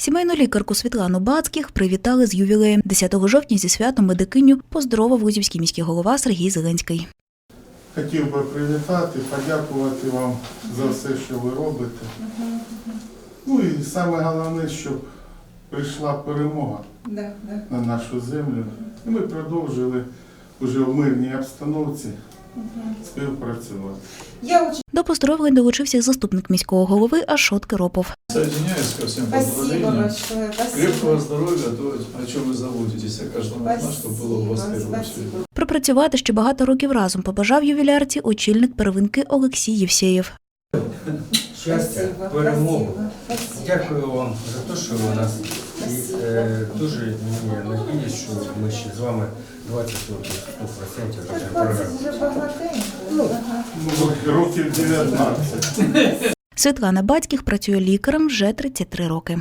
Сімейну лікарку Світлану Бацьких привітали з ювілеєм. 10 жовтня зі святом медикиню поздоровив Лузівський міський голова Сергій Зеленський. Хотів би привітати, подякувати вам за все, що ви робите. Ну і саме головне, щоб прийшла перемога на нашу землю. І ми продовжили вже в мирній обстановці співпрацювати. Я очень До поздоровлень долучився й заступник міського голови Ашот Киропов. Присоединяюсь ко всем спасибо поздравлениям. большое. Крепкого Спасибо. здоровья, то, о чем вы заботитесь, о каждом из нас, чтобы было у вас в Спасибо, первую очередь. спасибо. Пропрацювати ще багато років разом побажав ювілярці очільник первинки Олексій Євсєєв. щастя, Спасибо, перемогу. спасибо, спасибо. Дякую вам за те, що ви у нас. І Спасибо. е, дуже мені надіюсь, що ми ще з вами 20 років 100% Так, років 19. Світлана Батьків працює лікарем вже 33 роки.